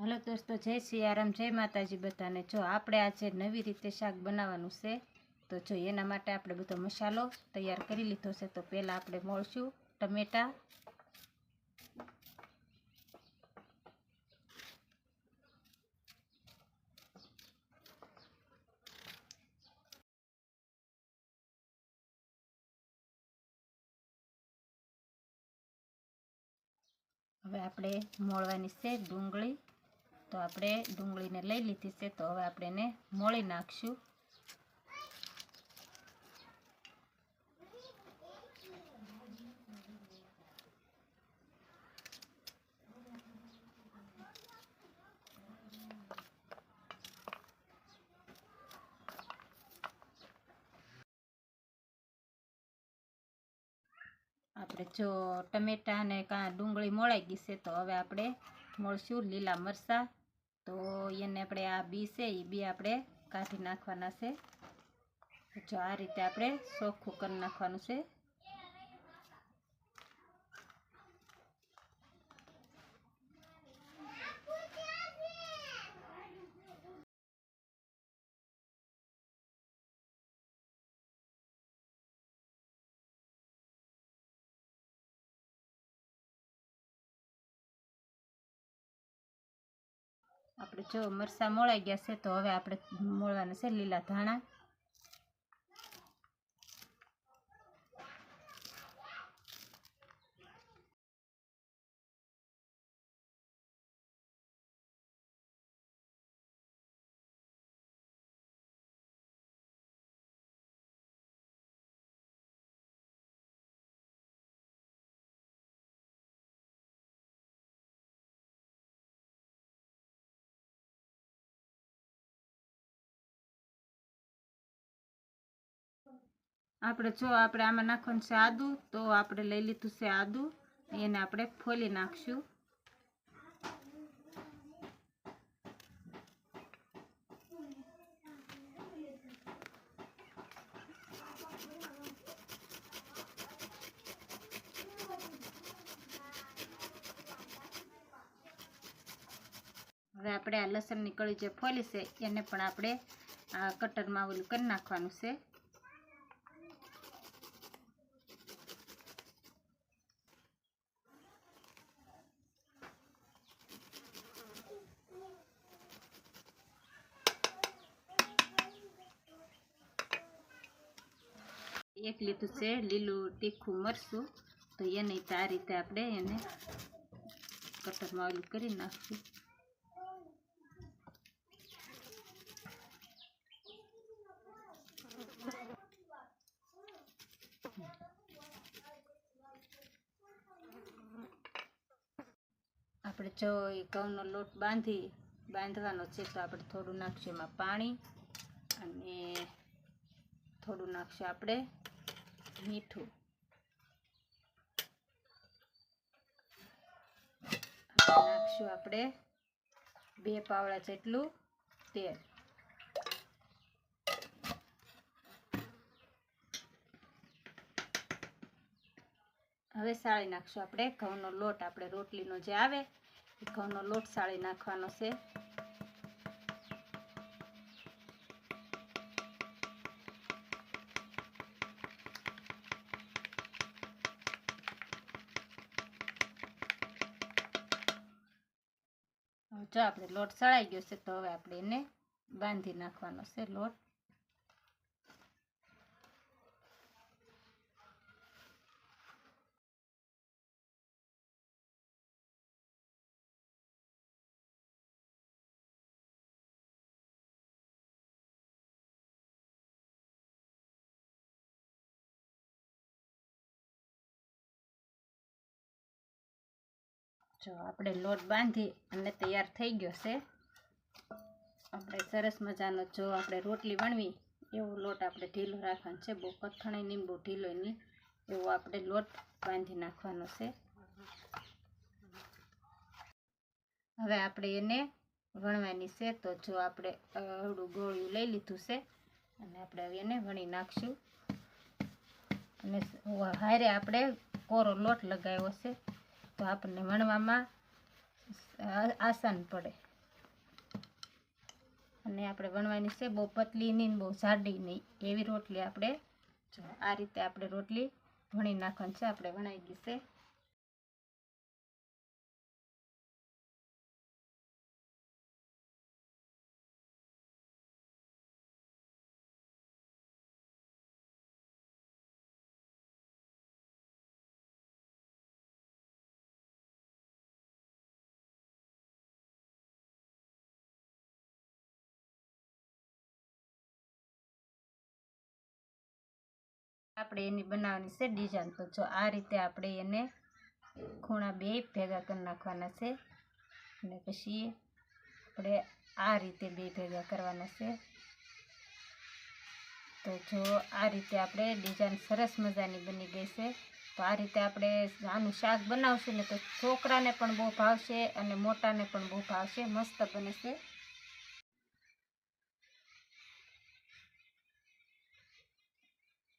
Hello દોસ્તો, જય સિયારામ જય માતાજી બધાને. જો આપણે આજે નવી રીતે શાક બનાવવાનું છે, તો જો એના માટે આપણે બધો મસાલો તૈયાર કરી લીધો છે, તો પહેલાં આપણે મળશું ટમેટા. હવે આપણે મોળવાની છે ડુંગળી. તો આપણે ડુંગળીને લઈ લીધી છે. તો હવે આપણે એને મોળી નાખશું. આપણે જો ટમેટા અને કાં ડુંગળી મોળાઈ ગઈ છે, તો હવે આપણે મળશું લીલા મરચાં. તો એને આપણે આ બી છે એ બી આપણે કાઢી નાખવાના છે. જો આ રીતે આપણે ચોખ્ખું કરી નાખવાનું છે. આપણે જો મરચાં મોળાઈ ગયા છે તો હવે આપણે મોળવાના છે લીલા ધાણા. આપણે જો આપણે આમાં નાખવાનું છે આદુ, તો આપણે લઈ લીધું છે આદુ. એને આપણે ફોલી નાખશું. હવે આપણે આ લસણની કળી જે ફોલી છે, એને પણ આપણે આ કટરમાં ઓલું કરી નાખવાનું છે. એક લીધું છે, લીલું તીખું મરચું. તો એને આ રીતે આપણે એને કટરમાં ઓલું કરી નાખશું. આપણે જો એ ઘઉંનો લોટ બાંધી, બાંધવાનો છે તો આપણે થોડું નાખશું એમાં પાણી. અને થોડું નાખશું આપણે મીઠું. નાખશું આપણે બે પાવડા જેટલું તેલ. હવે સાળી નાખશું આપણે ઘઉંનો લોટ. આપણે રોટલીનો જે આવે એ ઘઉંનો લોટ સાળી નાખવાનો છે. જો આપણે લોટ સળાઈ ગયો છે તો હવે આપણે એને બાંધી નાખવાનો છે લોટ. જો આપણે લોટ બાંધી અને તૈયાર થઈ ગયો છે. આપણે સરસ મજાનો જો આપણે રોટલી વણવી, એવો લોટ આપણે ઢીલો રાખવાનો છે. બહુ કથણાઈ નહીં બહુ ઢીલો નહીં, એવો આપણે લોટ બાંધી નાખવાનો છે. હવે આપણે એને વણવાની છે. તો જો આપણે અવડું ગોળિયું લઈ લીધું છે અને આપણે હવે એને વણી નાખશું. અને હારે આપણે કોરો લોટ લગાવ્યો છે. તો આપણને વણવામાં આસાન પડે. અને આપણે વણવાની છે બહુ પતલી નહીં બહુ જાડી નહીં. એવી રોટલી આપણે જો આ રીતે આપણે રોટલી ભણી નાખવાની છે. આપણે વણાવી ગઈ છે. આપણે એની બનાવવાની છે ડિઝાઇન તો જો આ રીતે આપણે એને ખૂણા બે ભેગા કરી નાખવાના છે. અને પછી આપણે આ રીતે બે ભેગા કરવાના છે. તો જો આ રીતે આપણે ડિઝાઇન સરસ મજાની બની ગઈ છે. તો આ રીતે આપણે આનું શાક બનાવશું ને તો છોકરાને પણ બહુ ભાવશે અને મોટાને પણ બહુ ભાવશે. મસ્ત બને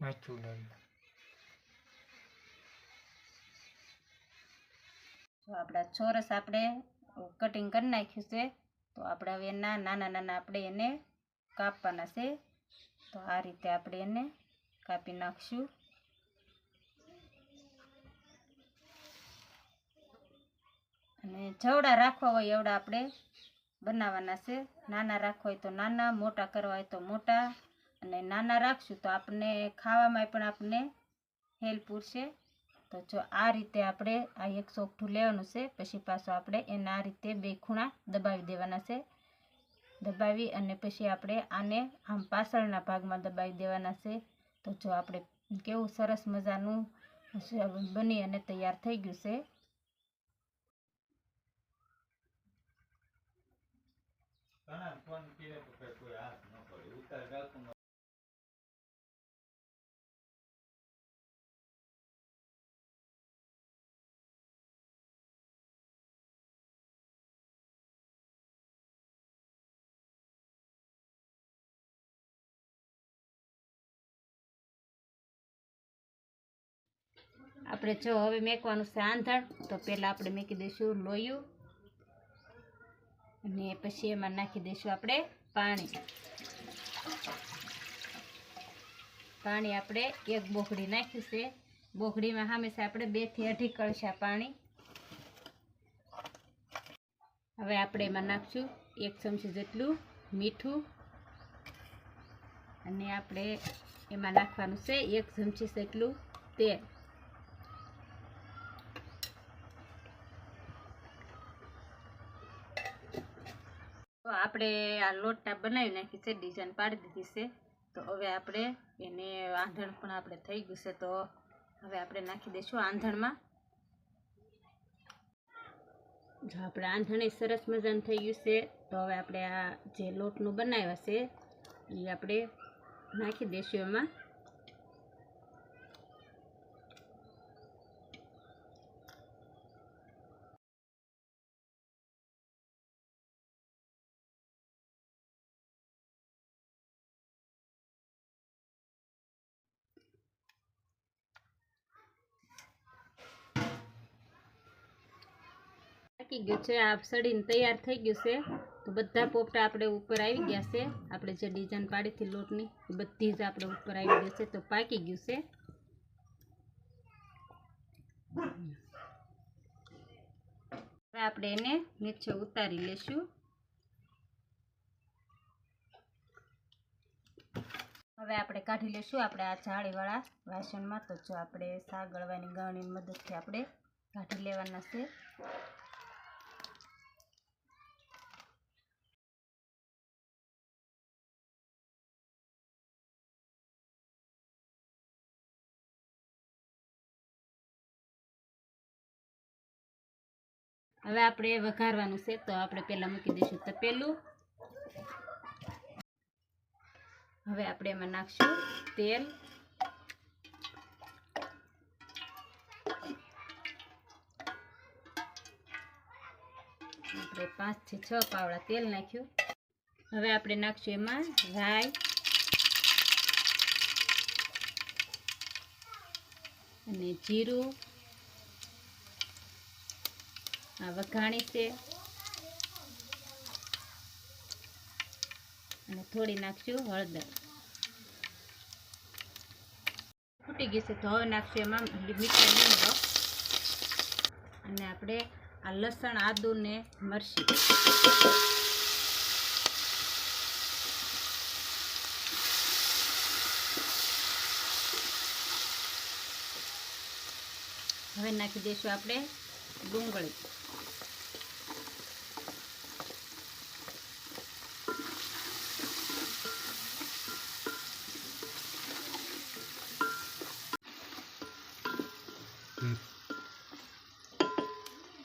માથું જો આપણા ચોરસ આપણે કટિંગ કરી નાખ્યું છે, તો આપણે હવે એના નાના નાના આપણે એને કાપવાના છે. તો આ રીતે આપણે એને કાપી નાખશું. અને જવડા રાખવા હોય એવડા આપણે બનાવવાના છે. નાના રાખવા હોય તો નાના, મોટા કરવા હોય તો મોટા. અને નાના રાખશું તો આપણે ખાવામાં પણ આપણને હેલ્પ પૂરશે તો જો આ રીતે આપણે આ એક ચોકઠું લેવાનું છે, પછી પાછું આપણે એને આ રીતે બે ખૂણા દબાવી દેવાના છે. દબાવી અને પછી આપણે આને આમ પાછળના ભાગમાં દબાવી દેવાના છે. તો જો આપણે કેવું સરસ મજાનું બની અને તૈયાર થઈ ગયું છે. આપણે જો હવે મેકવાનું છે આંધણ, તો પહેલાં આપણે મેકી દઈશું લોયું. અને પછી એમાં નાખી દઈશું આપણે પાણી. પાણી આપણે એક બોકડી નાખ્યું છે. બોકડીમાં હંમેશા આપણે બેથી અઢી કળશા પાણી. હવે આપણે એમાં નાખશું એક ચમચી જેટલું મીઠું. અને આપણે એમાં નાખવાનું છે એક ચમચી જેટલું તેલ. તો આપણે આ લોટા બનાવી નાખી છે ડિઝાઇન પાડી દીધી છે. તો હવે આપણે એને આંધણ પણ આપણે થઈ ગયું છે, તો હવે આપણે નાખી દઈશું આંધણમાં. જો આપણે આંધણે સરસ મજાનું થઈ ગયું છે, તો હવે આપણે આ જે લોટનું બનાવ્યા છે એ આપણે નાખી દઈશું એમાં. પાકી ગયું છે, આ સડીને તૈયાર થઈ ગયું છે. તો બધા પોપટા આપણે ઉપર આવી ગયા છે. આપણે જે ડિઝાઇન પાડીથી લોટની, એ બધી જ આપણે ઉપર આવી ગઈ છે. તો પાકી ગયું છે. આપણે એને નીચે ઉતારી લેશું હવે આપણે કાઢી લેશું આપણે આ જાળીવાળા વાસણમાં. તો જો આપણે શાક ગળવાની ગળણીની મદદથી આપણે કાઢી લેવાના છે. હવે આપણે વઘારવાનું છે, તો આપણે પહેલાં મૂકી દઈશું તપેલું. હવે આપણે એમાં નાખશું તેલ. આપણે પાંચથી છ પાવડા તેલ નાખ્યું. હવે આપણે નાખશું એમાં રાઈ. અને જીરું. આ વઘાણી છે. અને થોડી નાખશું હળદર. ફૂટી ગઈ છે તો હવે નાખશું એમાં મીઠો લીમડો અને આપણે આ લસણ, આદું ને મરચી. હવે નાખી દઈશું આપણે ડુંગળી.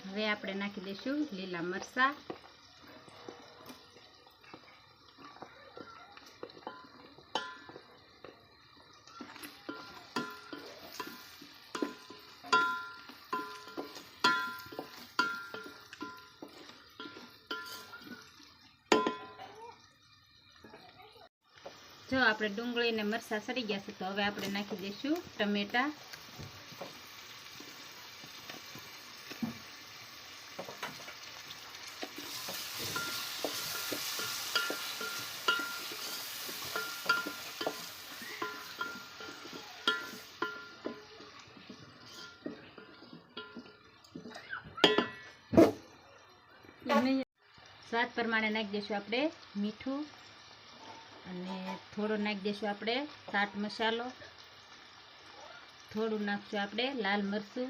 હવે આપણે નાખી દઈશું લીલા મરચા. જો આપણે ડુંગળી ને મરચાં સડી ગયા છે, તો હવે આપણે નાખી દઈશું ટમેટા. સ્વાદ પ્રમાણે નાખી દઈશું આપણે મીઠું અને થોડો નાખી દઈશું આપણે ચાટ મસાલો. થોડું નાખશું આપણે લાલ મરચું.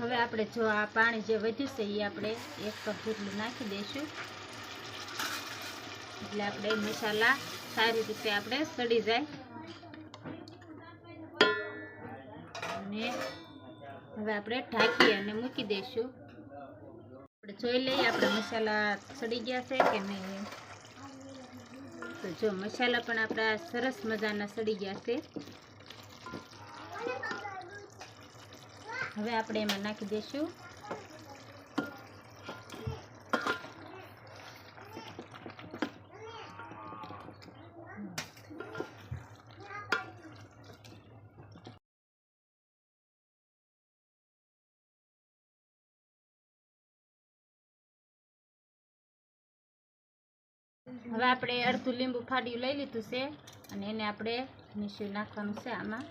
હવે આપણે જો આ પાણી જે વધ્યું છે એ આપણે એક કપ જેટલું નાખી દઈશું એટલે આપણે મસાલા સારી રીતે આપણે સડી જાય. અને હવે આપણે ઢાંકી અને મૂકી દઈશું. આપણે જોઈ લઈએ આપણા મસાલા સડી ગયા છે કે નહીં. તો જો મસાલા પણ આપણા સરસ મજાના સડી ગયા છે. હવે આપણે એમાં નાખી દઈશું હવે આપણે અડધું લીંબુ ફાડ્યું લઈ લીધું છે અને એને આપણે મીઠું નાખવાનું છે આમાં.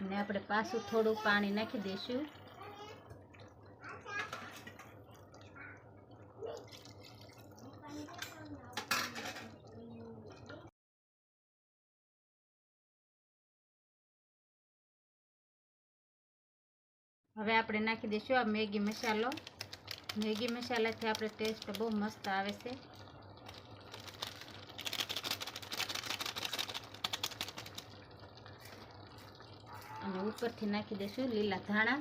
અને આપણે પાછું થોડું પાણી નાખી દઈશું. હવે આપણે નાખી દઈશું આ મેગી મસાલો. મેગી મસાલાથી આપણે ટેસ્ટ બહુ મસ્ત આવે છે. અને ઉપરથી નાખી દઈશું લીલા ધાણા.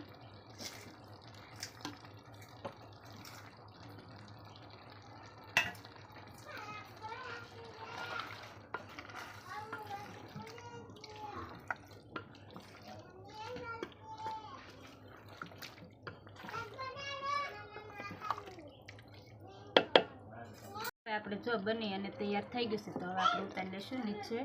આપણે જો બની અને તૈયાર થઈ ગયું છે તો હવે આપણે ઉતારી લઈશું નીચે.